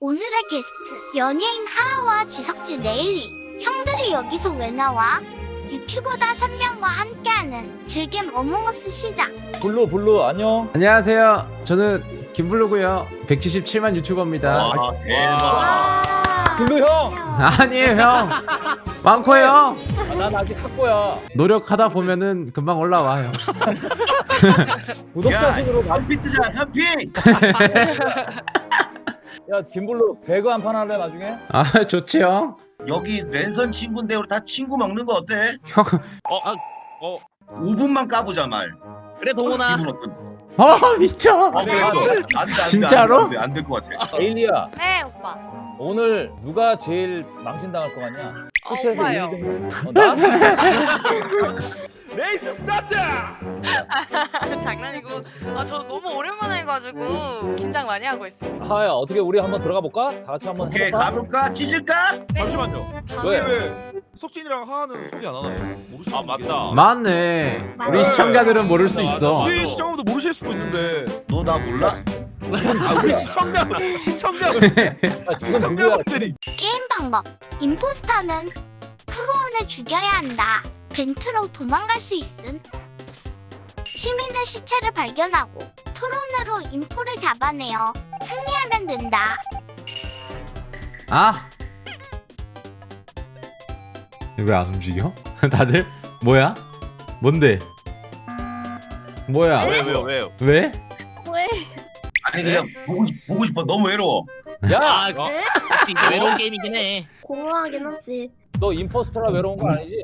오늘의 게스트 연예인 하하와 지석진 네일리 형들이 여기서 왜 나와? 유튜버다 3명과 함께하는 즐겜 어몽어스 시작 블루 블루 안녕. 안녕하세요. 저는 김블루고요. 177만 유튜버입니다. 와 대박. 블루 형. 아니에요, 형. 많고 형. 아, 난 아직 학고야. 노력하다 보면은 금방 올라와요. 구독자 야, 순으로 가. 현피 뜨자 현피. 야 김블루 배그 한 판 할래 나중에? 아, 좋지요. 여기 랜선 친구인데 우리 다 친구 먹는 거 어때? 형. 어, 5분만 까보자 말. 그래 동훈아 기분 어떤? 어, 미쳐. 아 그래서 안돼 진짜로? 안될 것 같아. 에일리야 네 오빠 오늘 누가 제일 망신당할 것 같냐? 어, 오빠요. 어, 나? 레이스 스타트 장난이고 아 저 너무 오랜만에 해가지고 긴장 많이 하고 있어요 하야 어떻게 우리 한번 들어가 볼까? 다 같이 한번 오케이 해볼까? 가볼까? 찢을까? 잠시만요 왜? 왜 석진이랑 하하는 소개 안 하나요? 모르시는 아 맞다. 맞네. 우리. 시청자들은 모를 수 있어. 우리 시청자도 모르실 수도 있는데 너 나 몰라? 아 우리 시청자 시청자 아, 지금 누구야? 시청자분들이 게임 방법 임포스터는 크루원을 죽여야 한다 벤트로 도망갈 수 있음 시민의 시체를 발견하고 트론으로 인포를 잡아내어 승리하면 된다 아. 왜 안 움직여? 다들 뭐야? 뭔데? 뭐야? 왜 왜요 왜요? 왜? 아니 그냥 보고 싶 보고 싶어 너무 외로워. 야, 어? 이거 외로운 게임이긴 해 공허하긴 하지. 너 임포스터라 외로운 거 아니지?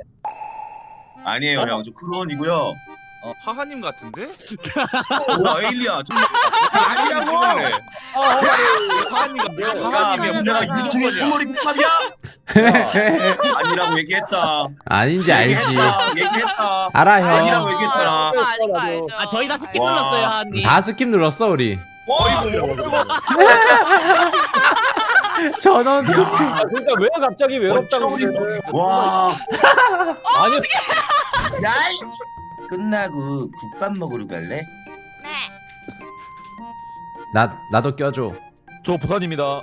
아니에요 형, 저 크루원이고요. 하하님 같은데? 와 에일리야, 저 아니라고. 그래. 아, 하하님 야, 하하님이 내가 유튜브에 선물이 국밥이야? 야, 아니라고 얘기했다. 아닌지 알지. 얘기했다. 얘기했다. 알아 아니라고 형. 얘기했잖아. 아, 알죠 알죠 아 저희 다 스킵 와. 눌렀어요 하하님 다 스킵 눌렀어 우리. 와, 전원. 아, 그러니까 왜 갑자기 외롭다고 그래? 와. 아니, 야이. 끝나고 국밥 먹으러 갈래? 네 나 나도 껴줘. 저 부산입니다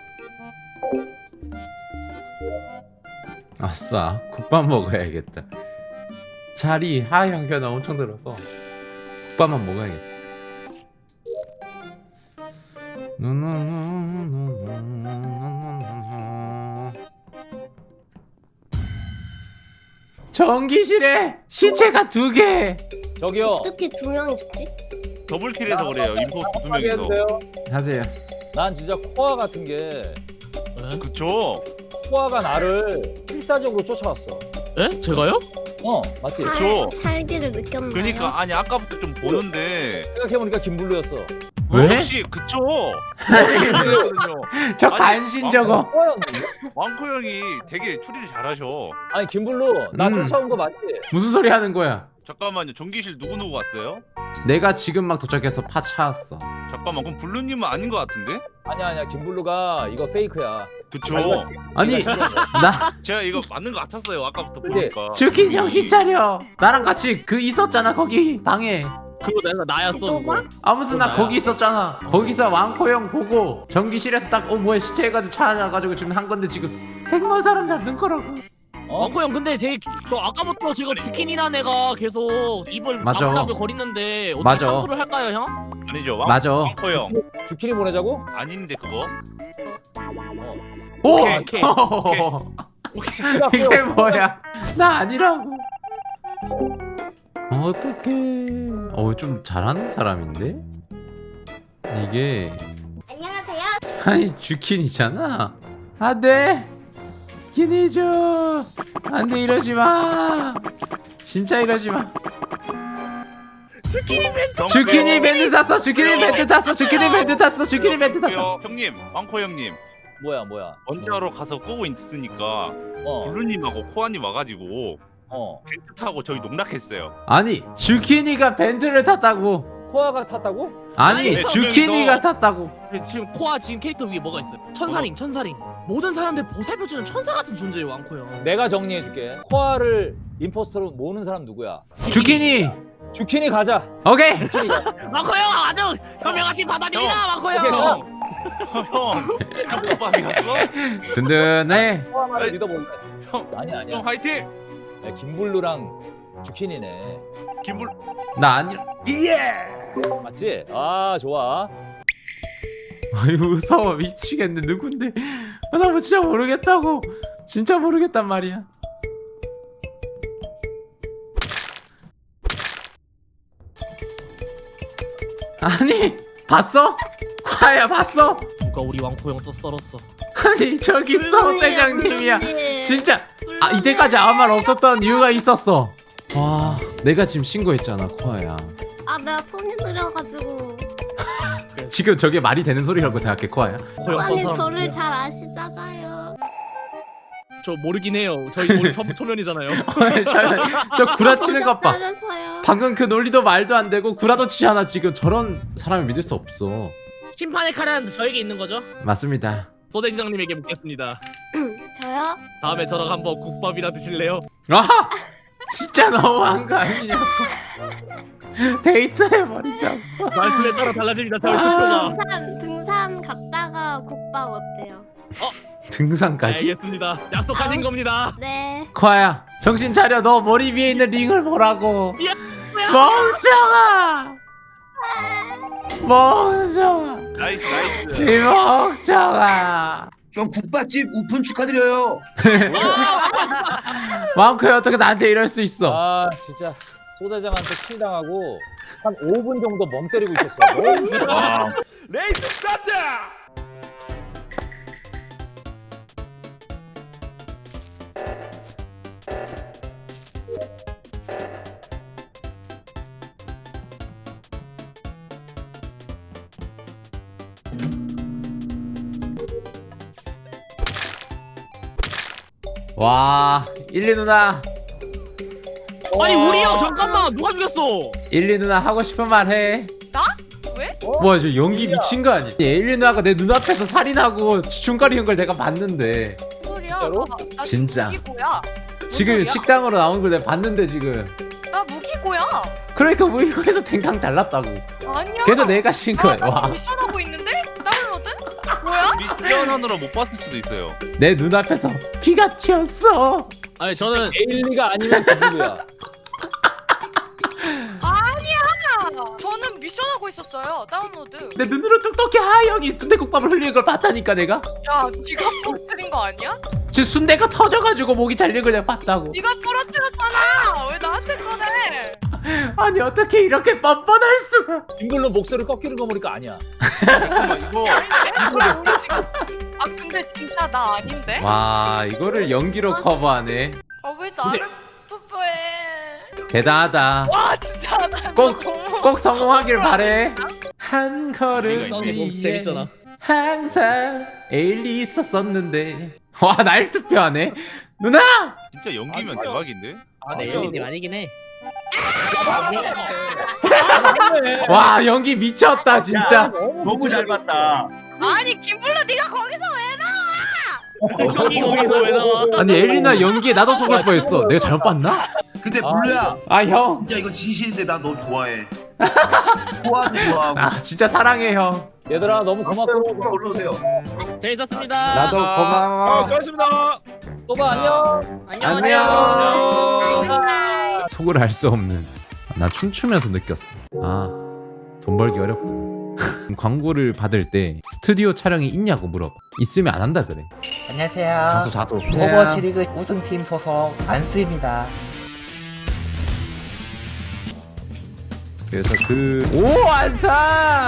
아싸 국밥 먹어야겠다. 자리 하향 변화 엄청 들어서 국밥만 먹어야겠다. 전기실에 시체가 두 개. 저기요. 어떻게 두 명이 죽지? 더블킬해서 그래요. 인포스터 두 명이서. 하세요. 난 진짜 코아 같은 게 그쵸? 코아가 나를 필사적으로 쫓아왔어. 에? 제가요? 어, 맞지? 살, 그쵸. 살기를 느꼈나요? 그러니까 아니 아까부터 좀 보는데 생각해보니까 김블루였어. 왜? 어, 역시 그쵸? 거든요. 저 아니, 간신 저거. 왕코 형이 되게 추리를 잘하셔. 아니 김블루 나 음. 쫓아온 거 맞지? 무슨 소리 하는 거야? 잠깐만요. 전기실 누구 누구 왔어요? 내가 지금 막 도착해서 파 찾았어. 잠깐만 그럼 블루님은 아닌 것 같은데? 아니야 아니야 김블루가 이거 페이크야. 그쵸? 아니 나 제가 이거 맞는 것 같았어요. 아까부터 그치? 보니까. 주킨 정신 차려. 나랑 같이 그 있었잖아 거기 방에. 그거 내가 나였어 또 그거 봐? 아무튼 나 나야. 거기 있었잖아. 거기서 왕코 형 보고 전기실에서 딱 어 뭐야 시체 해가지고 찾아가지고 지금 한 건데 지금 생먼 사람 잡는 거라고. 어? 왕코 형 근데 되게 저 아까부터 지금 주킨이란 애가 계속 입을 맞아. 나불나불 거리는데 어떻게 맞아. 참수를 할까요 형? 아니죠. 왕, 맞아. 왕코 형. 주키니 보내자고? 아닌데 그거? 오. 오케이, 오케이, 이게 뭐야? 나 아니라고. 어떡해. 어 좀 잘하는 사람인데? 이게 안녕하세요 아니 주킨이잖아. 안돼. 키니줘. 안돼 이러지 마. 진짜 이러지 마. 주키니 밴드 탔어. 주키니 밴드 탔어. 주키니 밴드 탔어. 주키니 밴드 탔어. 형, 형님, 왕코 형님. 뭐야 뭐야? 먼저로 가서 끄고 있으니까 어. 블루님하고 코아님 와가지고 어. 벤트 타고 저희 농락했어요. 아니 주키니가 밴드를 탔다고. 코아가 탔다고? 아니 네, 주키니가 탔다고. 지금 코아 지금 캐릭터 위에 뭐가 있어요? 천사링 천사링 모든 사람들 보살펴주는 천사 같은 존재예요 왕코 형 내가 정리해줄게. 코아를 임포스터로 모는 사람 누구야? 주키니. 주키니 가자. 오케이. 주키니 가. 왕코 형 아주 현명하신 판단입니다 왕코 오케이, 형 형. 형, 형 국밥이었어? 든든해 코아를 믿어볼래? 형, 아니야 아니야. 형 화이팅! 네, 김블루랑 주킨이네. 김불 나 아니야 예. 맞지? 아 좋아. 아유 무서워 미치겠네 누군데 아, 나뭐 진짜 모르겠다고 진짜 모르겠단 말이야 아니 봤어? 과야 봤어? 누가 우리 왕포 형 또 썰었어. 아니 저기 있어 대장님이야 진짜 아 이때까지 아무 말 없었던 이유가 있었어 와 내가 지금 신고했잖아 코아야 아 내가 손이 느려가지고 지금 저게 말이 되는 소리라고 생각해 코아야 아니 저를? 잘 아시잖아요 저 모르긴 해요. 저희 우리 초, 초면이잖아요. 저, 저 구라치는 것봐. 방금 그 논리도 말도 안 되고 구라도 치지 않아 지금 저런 사람을 믿을 수 없어 심판의 칼은 저에게 있는 거죠? 맞습니다 소대장님에게 묻겠습니다. 저요? 다음에 저랑 한번 국밥이나 드실래요? 아 진짜 너무한 거 아니냐 데이트 해버린다고 말씀에 따라 달라집니다. 저희 투표가. 등산 등산 갔다가 국밥 어때요? 등산까지? 알겠습니다. 약속하신 겁니다. 네. 코아야 정신 차려 너 머리 위에 있는 링을 보라고 야, 멍청아 멍청아 나이스 나이스. 이 멍청아 형 국밥집 오픈 축하드려요. 마음크야 어떻게 나한테 이럴 수 있어 아 진짜 소대장한테 킬 당하고 한 5분 정도 멍 때리고 있었어. 너무 와, 레이스 스타트! 와 일리 누나 아니 우리 형 잠깐만 누가 죽였어? 일리 누나 하고 싶은 말 해. 나? 왜? 뭐야 저 연기 미친 거 아니야? 일리 누나가 내 눈앞에서 살인하고 중거리는 걸 내가 봤는데 무슨 소리야? 진짜로? 나, 나 진짜. 무기고야. 지금 소리야? 식당으로 나온 걸 내가 봤는데 지금 나 무기고야. 그러니까 뭐 이거에서 댕강 잘났다고 아니야. 그래서 내가 신 거야 나, 나 와. 미션 하고 미션 하느라 못 봤을 수도 있어요. 내 눈앞에서 피가 튀었어 아니 저는 에일리가 아니면 김블루야. 아니야. 저는 미션 하고 있었어요. 다운로드. 내 눈으로 똑똑히 하영이 순대국밥을 흘리는 걸 봤다니까 내가 야, 네가 부러뜨린 거 아니야? 지금 순대가 터져가지고 목이 잘린 걸 내가 봤다고 네가 부러뜨렸잖아. 왜 나한테 그래? 아니 어떻게 이렇게 뻔뻔할 수가 김블루 목소리 꺾이는 거 보니까 아니야. 잠깐만 이거 아닌데? 우리 지금 아 근데 진짜 나 아닌데? 와 이거를 연기로 커버하네 아왜 나를 투표해? 대단하다 와 진짜 나 꼭- 너무 꼭 성공하길 바래 한 걸음 이거 뒤에 재밌잖아. 항상 에일리 있었었는데 와 날 투표하네 누나 진짜 연기면 대박인데? 아, 네, 아니요. 엘리님 아니긴 해. 와 연기 미쳤다 진짜 너무 잘 봤다. 아니 김블루 네가 거기서 왜 형이 거기서 왜 나와? 아니 에일리나 연기에 나도 속을 뻔했어 내가 잘못 봤나? 근데 블루야, 아 형 진짜 이거 진실인데 나 너 좋아해. 좋아도 좋아하고. 아 진짜 사랑해 형 얘들아 너무 고맙고 오빠 올라오세요. 재밌었습니다. 나도 아, 고마워 수고하셨습니다. 또봐 안녕. 안녕 속을 알 수 없는. 나 춤추면서 느꼈어. 아 돈 벌기 어렵구나. 광고를 받을 때 스튜디오 촬영이 있냐고 물어봐. 있으면 안 한다 그래. 안녕하세요. 자소 자소 오버워치 리그 우승팀 소속 안스입니다. 그래서 그 오 안사